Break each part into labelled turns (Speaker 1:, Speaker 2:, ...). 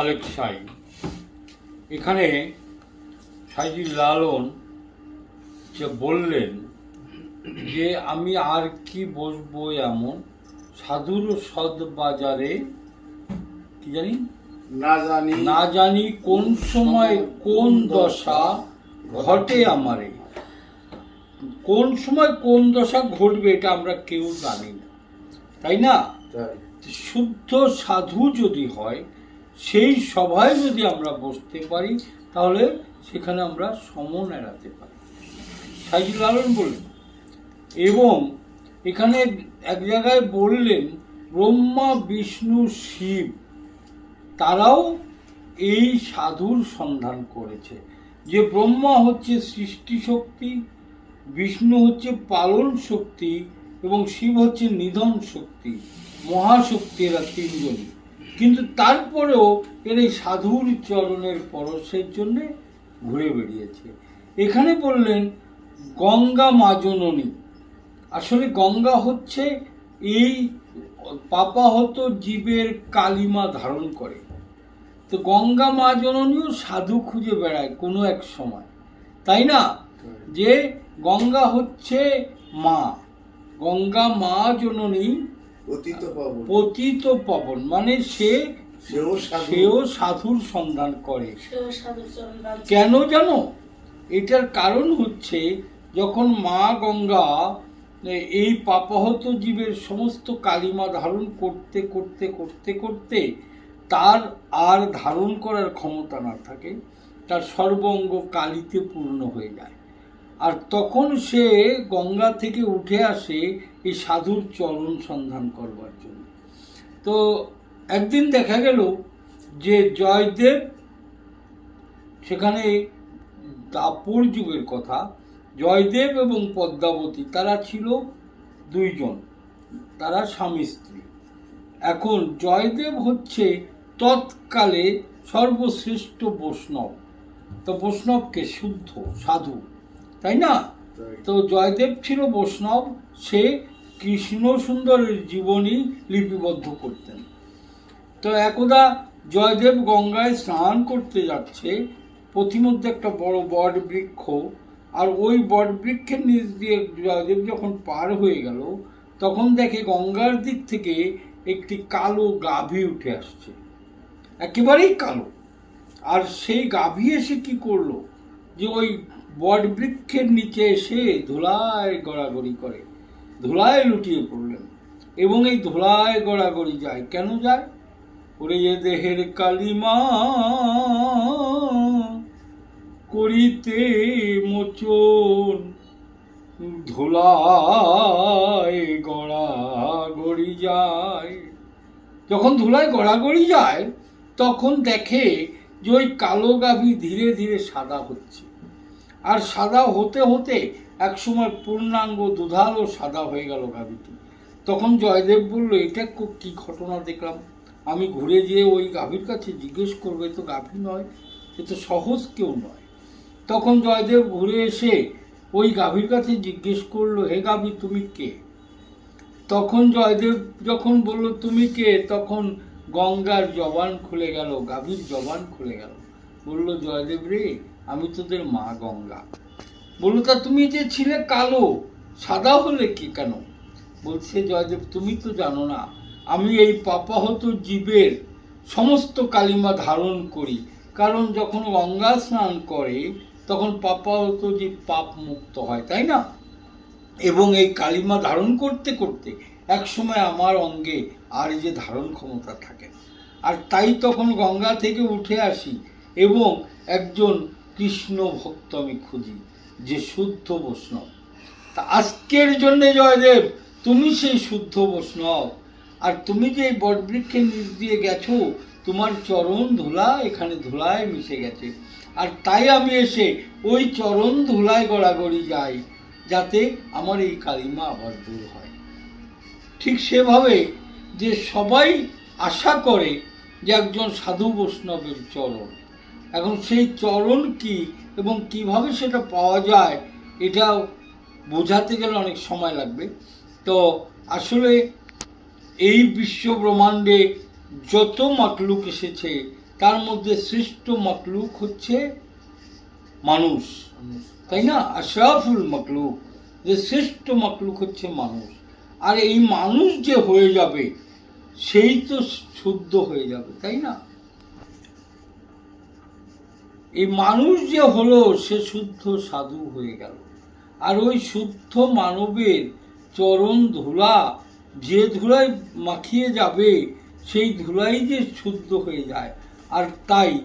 Speaker 1: আলেক সাই। এখানে সাইজি লালন যে বললেন যে আমি আর কি বসবো এমন? সাধুর সদ বাজারে কি জানি?
Speaker 2: না জানি।
Speaker 1: না জানি কোন সময় কোন দশা ঘটে আমারে। কোন সময় কোন দশা ঘটবে এটা আমরা কেউ জানি না। তাই না? শুদ্ধ সাধু যদি হয় সেই সভায় যদি আমরা বসতে পারি, তাহলে সেখানে আমরা সমন এড়াতে পারি। সাইজি লালন বললেন, এবং এখানে এক জায়গায় বললেন, ব্রহ্মা, বিষ্ণু, শিব, তারাও এই সাধুর সন্ধান করেছে। যে ব্রহ্মা হচ্ছে সৃষ্টি শক্তি, বিষ্ণু হচ্ছে পালন শক্তি, এবং শিব হচ্ছে নিধন শক্তি, মহাশক্তি এরা তিনজনই। কিন্তু তারপরেও এর এই সাধুর চরণের পরশের জন্যে ঘুরে বেরিয়েছে এখানে বললেন, গঙ্গা মাজননী। আসলে গঙ্গা হচ্ছে এই পাপাহত জীবের কালিমা ধারণ করে। তো গঙ্গা মা জননীও সাধু খুঁজে বেড়ায় কোনো এক সময়। তাই না? যে গঙ্গা হচ্ছে মা। গঙ্গা মা জননী
Speaker 2: অতীত পাবন।
Speaker 1: পতিত পবন মানে সে
Speaker 2: সেও
Speaker 1: সেও সাধুর সন্ধান করে। কেন জানো? এটার কারণ হচ্ছে যখন মা গঙ্গা এই পাপাহত জীবের সমস্ত কালিমা ধারণ করতে করতে করতে করতে তার আর ধারণ করার ক্ষমতা না থাকে তার সর্বঙ্গ কালিতে পূর্ণ হয়ে যায়। আর তখন সে গঙ্গা থেকে উঠে আসে এই সাধুর চরণ সন্ধান করবার জন্য। তো একদিন দেখা গেল যে জয়দেব, সেখানে দাপর যুগের কথা, জয়দেব এবং পদ্মাবতী, তারা ছিল দুইজন, তারা স্বামী স্ত্রী। এখন জয়দেব হচ্ছে তৎকালে সর্বশ্রেষ্ঠ বৈষ্ণব। তো বৈষ্ণবকে শুদ্ধ, সাধু, তাই না। তো জয়দেব ছিল বৈষ্ণব, সে কৃষ্ণ সুন্দরের জীবনী লিপিবদ্ধ করতেন। তো একদা জয়দেব গঙ্গায় স্নান করতে যাচ্ছে, প্রতিমধ্যে একটা বড় বট বৃক্ষ আর ওই বট বৃক্ষের নিচ দিয়ে জয়দেব যখন পার হয়ে গেল, তখন দেখে গঙ্গার দিক থেকে একটি কালো গাভী উঠে আসছে। একেবারেই কালো। আর সেই গাভী এসে কি করল? যে ওই বট বৃক্ষের নিচে এসে ধুলায় গড়াগড়ি করে, ধুলায় লুটিয়ে পড়লেন। এবং এই ধুলায় গড়াগড়ি যায়, কেন যায়? ওরে এ দেহের কালিমা, করিতে মোচন, ধুলায় গড়াগড়ি যায়। যখন ধুলায় গড়াগড়ি যায়, তখন দেখে যে ওই কালো গাভী ধীরে ধীরে সাদা হচ্ছে। আর সাদা হতে হতে একসময় পূর্ণাঙ্গ দুধালো সাদা হয়ে গেল গাভীটি। তখন জয়দেব বলল, এটা খুব কী ঘটনা দেখলাম? আমি ঘুরে যেয়ে ওই গাভীর কাছে জিজ্ঞেস করবে তো গাভী নয়, এ তো সহজ কেউ নয়। তখন জয়দেব ঘুরে এসে ওই গাভীর কাছে জিজ্ঞেস করল, হে গাভী, তুমি কে? তখন জয়দেব যখন বলল, তুমি কে? তখন গঙ্গার জবান খুলে গেল, গাভীর জবান খুলে গেল। বলল, জয়দেব রে আমি তোদের মা গঙ্গা। বলল, তা তুমি যে ছিলে কালো, সাদা হলে কি কেন? বলছে, জয়দেব, তুমি তো জানো না, আমি এই পাপাহত জীবের সমস্ত কালিমা ধারণ করি। কারণ যখন গঙ্গা স্নান করে, তখন পাপাহত জীব পাপ মুক্ত হয়, তাই না? এবং এই কালিমা ধারণ করতে করতে এক সময় আমার অঙ্গে আর যে ধারণ ক্ষমতা থাকে। আর তাই তখন গঙ্গা থেকে উঠে আসি এবং একজন কৃষ্ণ ভক্ত আমি খুঁজি, যে শুদ্ধ বৈষ্ণব। তা আজকের জন্য জয়দেব, তুমি সেই শুদ্ধ বৈষ্ণব। আর তুমি যে বটবৃক্ষের নিচ দিয়ে গেছো, তোমার চরণ ধুলা এখানে ধুলায় মিশে গেছে। আর তাই আমি এসে ওই চরণ ধুলায় গড়াগড়ি যাই, যাতে আমার এই কালিমা আবার দূর হয়। ঠিক সেভাবে যে সবাই আশা করে যে একজন সাধু বৈষ্ণবের চরণ এখন সেই চরণ কি এবং কীভাবে সেটা পাওয়া যায়, এটাও বোঝাতে গেলে অনেক সময় লাগবে। তো আসলে এই বিশ্ব ব্রহ্মাণ্ডে যত মাকলুক এসেছে, তার মধ্যে শ্রেষ্ঠ মকলুক হচ্ছে মানুষ। তাই না? আশরাফুল মকলুক যে শ্রেষ্ঠ মকলুক হচ্ছে মানুষ। আর এই মানুষ যে হয়ে যাবে, সেই তো শুদ্ধ হয়ে যাবে, তাই না? এই মানুষ যে হলো সে শুদ্ধ সাধু হয়ে গেল। আর ওই শুদ্ধ মানবের চরণ ধুলা যে ধুলায় মাখিয়ে যাবে সেই ধুলাই যে শুদ্ধ হয়ে যায়। আর তাই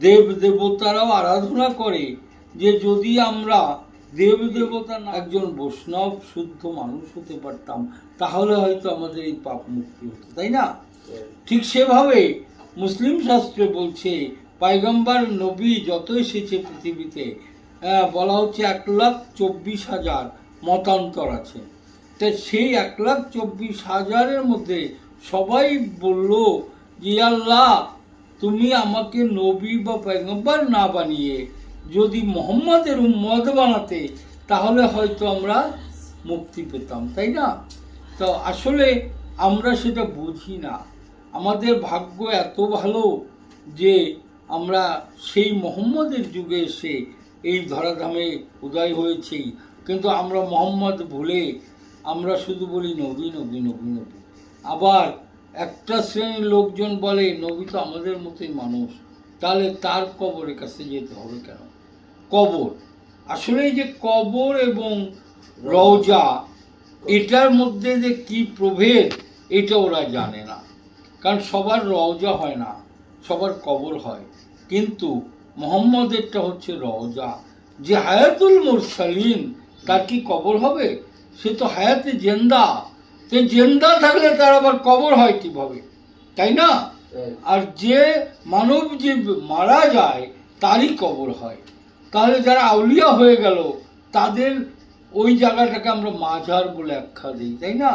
Speaker 1: দেব দেবতারাও আরাধনা করে যে যদি আমরা দেব দেবতা একজন বৈষ্ণব শুদ্ধ মানুষ হতে পারতাম তাহলে হয়তো আমাদের এই পাপ মুক্তি হতো তাই না? ঠিক সেভাবে মুসলিম শাস্ত্রে বলছে পাইগম্বার নবী যত এসেছে পৃথিবীতে বলা হচ্ছে এক লাখ চব্বিশ হাজার মতান্তর আছে। তা সেই এক লাখ চব্বিশ হাজারের মধ্যে সবাই বলল যে, আল্লাহ, তুমি আমাকে নবী বা পয়গম্বর না বানিয়ে যদি মোহাম্মদের উম্মদ বানাতে, তাহলে হয়তো আমরা মুক্তি পেতাম। তাই না? তো আসলে আমরা সেটা বুঝি না। আমাদের ভাগ্য এত ভালো যে আমরা সেই মোহাম্মদের যুগে এসে এই ধরাধামে উদয় হয়েছি। কিন্তু আমরা মোহাম্মদ ভুলে আমরা শুধু বলি নবী নবী নবী নবী। আবার একটা শ্রেণির লোকজন বলে, নবী তো আমাদের মতোই মানুষ। তাহলে তার কবরের কাছে যেতে হবে কেন? কবর। আসলে যে কবর এবং রওজা, এটার মধ্যে যে কি প্রভেদ, এটা ওরা জানে না। কারণ সবার রওজা হয় না। সবার কবর হয়। কিন্তু মোহাম্মদেরটা হচ্ছে রওজা যে হায়াতুল মুরসালিন তার কি কবর হবে? সে তো হায়াতে জেন্দা। সে জেন্দা থাকলে তার আবার কবর হয় কীভাবে? তাই না? আর যে মানব যে মারা যায় তারই কবর হয়। তাহলে যারা আউলিয়া হয়ে গেল তাদের ওই জায়গাটাকে আমরা মাঝার বলে আখ্যা দিই তাই না?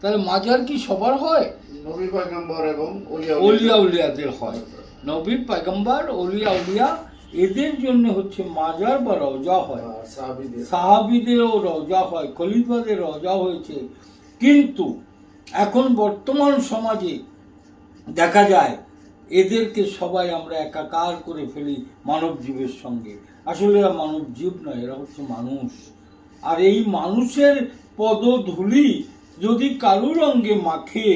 Speaker 1: তাহলে মাজার কি সবার হয়?
Speaker 2: নবী পয়গম্বর এবং
Speaker 1: অলিয়া উলিয়াদের হয়। নবী পয়গম্বর অলিয়া উলিয়া এদের জন্য হচ্ছে মাজার বা রওজা হয়
Speaker 2: সাহাবীদের।
Speaker 1: সাহাবিদেরও রওজা হয় খলিফাদের রওজা হয়েছে। কিন্তু এখন বর্তমান সমাজে দেখা যায় এদেরকে সবাই আমরা একাকার করে ফেলি মানব জীবের সঙ্গে। আসলে এরা মানব জীব নয় এরা হচ্ছে মানুষ। আর এই মানুষের পদধূলি যদি কালো রঙে মাখে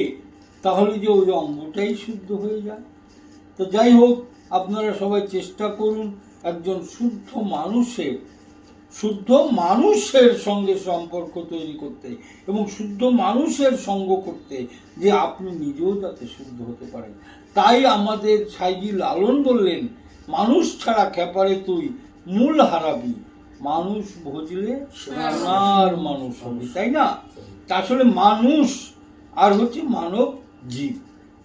Speaker 1: তাহলে যে ওই অঙ্গটাই শুদ্ধ হয়ে যায়। তো যাই হোক আপনারা সবাই চেষ্টা করুন একজন শুদ্ধ মানুষের শুদ্ধ মানুষের সঙ্গে সম্পর্ক তৈরি করতে এবং শুদ্ধ মানুষের সঙ্গ করতে যে আপনি নিজেও যাতে শুদ্ধ হতে পারেন। তাই আমাদের সাইজি লালন বললেন মানুষ ছাড়া খেপারে তুই মূল হারাবি। মানুষ ভজলে সোনার মানুষ হবি তাই না? তা আসলে মানুষ আর হচ্ছে মানব জীব।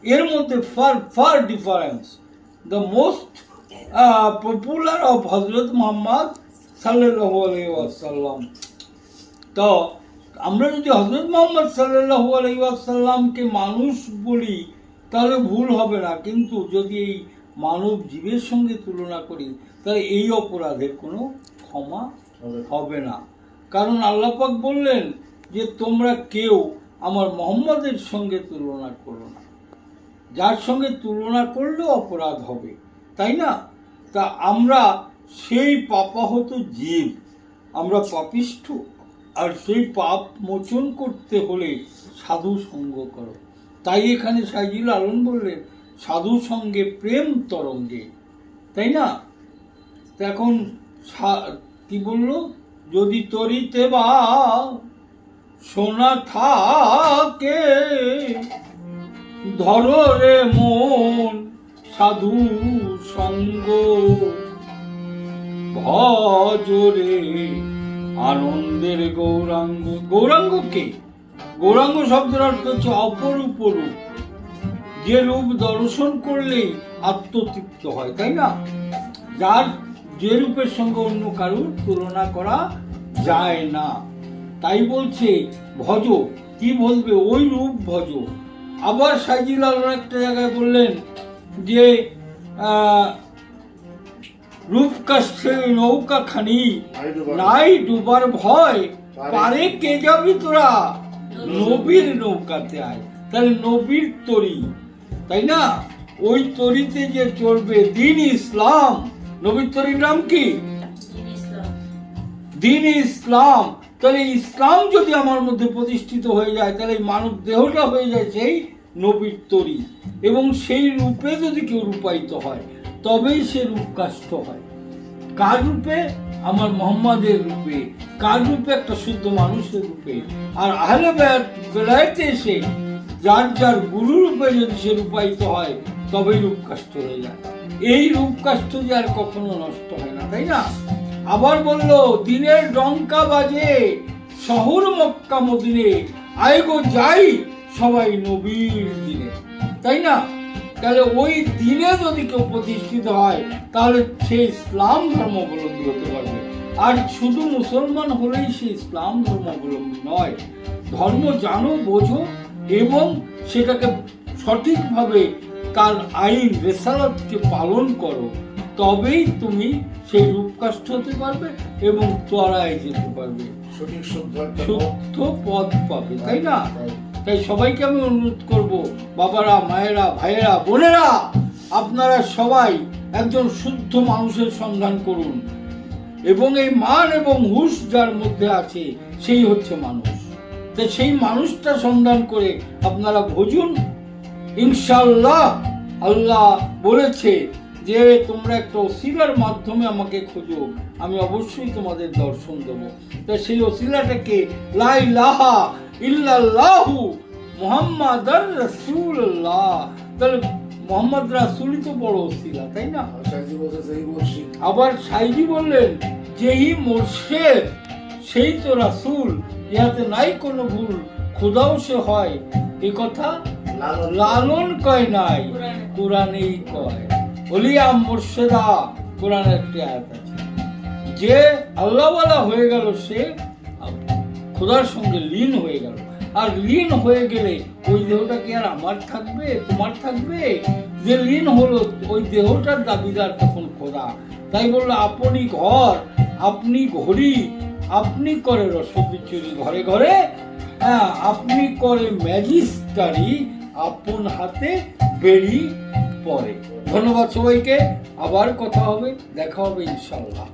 Speaker 1: এর মধ্যে far far difference the most popular of Hazrat Mohammad সাল্লাহ তো আমরা যদি হজরত মোহাম্মদ সাল্লাহ আলাইসাল্লামকে মানুষ বলি, তাহলে ভুল হবে না। কিন্তু যদি এই মানব জীবের সঙ্গে তুলনা করি, তাহলে এই অপরাধের কোনো ক্ষমা।
Speaker 2: হবে
Speaker 1: না। কারণ আল্লাপাক বললেন যে তোমরা কেউ আমার মোহাম্মদের সঙ্গে তুলনা করো না। যার সঙ্গে তুলনা করলেও অপরাধ হবে, তাই না? তা আমরা সেই পাপাহত জীব, আমরা পাপিষ্ঠ, আর সেই পাপ মোচন করতে হলে সাধু সঙ্গ করো। তাই এখানে সাইজুল আলম বললেন, সাধু সঙ্গে প্রেম তরঙ্গে, তাই না? এখন কি বলল? যদি তরিতে বা সোনা থাকে। ধরো মন সাধু সঙ্গ। ভজরে আনন্দের গৌরাঙ্গ। গৌরাঙ্গ কে? গৌরাঙ্গ শব্দের অর্থ হচ্ছে অপরূপ রূপ। যে রূপ দর্শন করলেই আত্মতৃপ্ত হয়, তাই না? যার যে রূপের সঙ্গে অন্য কারুর তুলনা করা যায় না। তাই বলছে ভজ। কি বলবে? ওই রূপ ভজ। আবার সাইজিল আলম একটা জায়গায় বললেন যে আহ, রূপ নৌকা খানি
Speaker 2: নাই ডুবার
Speaker 1: ভয়। পারে। কে যাবি তোরা? নবীর। নৌকাতে আয়। তাহলে নবীর তরি তাই না? ওই তরিতে যে চলবে দিন ইসলাম। নবীর তরির নাম কি? দিন ইসলাম। তাহলে ইসলাম যদি আমার মধ্যে প্রতিষ্ঠিত হয়ে যায়, তাহলে এই মানব দেহটা হয়ে যায় সেই নবীর তরি। এবং সেই রূপে যদি কেউ রূপায়িত হয়, তবেই সে রূপকাষ্ট হয়। কার রূপে? আমার মোহাম্মদের রূপে। কার রূপে? একটা শুদ্ধ মানুষের রূপে। আর আহলে এসে যার যার গুরু রূপে যদি সে রূপায়িত হয়, তবেই রূপকাষ্ট হয়ে যায়। এই রূপকাষ্ট যে আর কখনো নষ্ট হয় না, তাই না? আবার বলল, দিনের ডঙ্কা বাজে, শহর মক্কা মদিনে। আয়গো যাই সবাই নবীর দিনে। তাই না? তাহলে ওই দিনে যদি কেউ প্রতিষ্ঠিত হয়, তাহলে সে ইসলাম ধর্মাবলম্বী হতে পারবে। আর শুধু মুসলমান হলেই সে ইসলাম ধর্মাবলম্বী নয়। ধর্ম জানো, বোঝো, এবং সেটাকে সঠিকভাবে তার আইন, রেসালতকে পালন করো। তবেই তুমি সেই রূপকাষ্ট হতে পারবে এবং ত্বরায় যেতে পারবে।
Speaker 2: শুদ্ধ পথ।
Speaker 1: পাবে তাই না? তাই সবাইকে আমি অনুরোধ করব বাবারা মায়েরা ভাইয়েরা বোনেরা আপনারা সবাই একজন শুদ্ধ মানুষের সন্ধান করুন। এবং এই মান এবং হুশ যার মধ্যে আছে সেই হচ্ছে মানুষ। তো সেই মানুষটা সন্ধান করে আপনারা ভজুন। ইনশাল্লাহ আল্লাহ বলেছে যে তোমরা একটা অসিলার মাধ্যমে আমাকে খোঁজো আমি অবশ্যই তোমাদের দর্শন দেবো। তা সেই অসিলাটাকে লাই লাহা ইল্লাল্লাহু মোহাম্মদ রাসূলুল্লাহ। তাহলে মোহাম্মদ রাসূলই তো বড় অসিলা তাই না? আবার সাইজি বললেন যেই মোর্শেদ সেই তো রাসুল ইহাতে নাই কোনো ভুল খোদাও সে হয়। এই কথা
Speaker 2: লালন
Speaker 1: লালন কয় নাই কোরআনেই কয়। অলিয়া মোর্শেদা কোরআনের একটি আয়াত আছে। যে আল্লাহওয়ালা হয়ে গেল সে খোদার সঙ্গে লীন হয়ে গেল। আর লীন হয়ে গেলে ওই দেহটা কি আর আমার থাকবে, তোমার থাকবে? যে লীন হলো, ওই দেহটার দাবিদার তখন খোদা। তাই বলল, আপনি ঘর, আপনি ঘড়ি, আপনি করে রসদি চুরি ঘরে ঘরে হ্যাঁ আপনি করে ম্যাজিস্টারি আপন হাতে বেরি পরে। ধন্যবাদ সবাইকে আবার কথা হবে দেখা হবে ইনশাল্লাহ।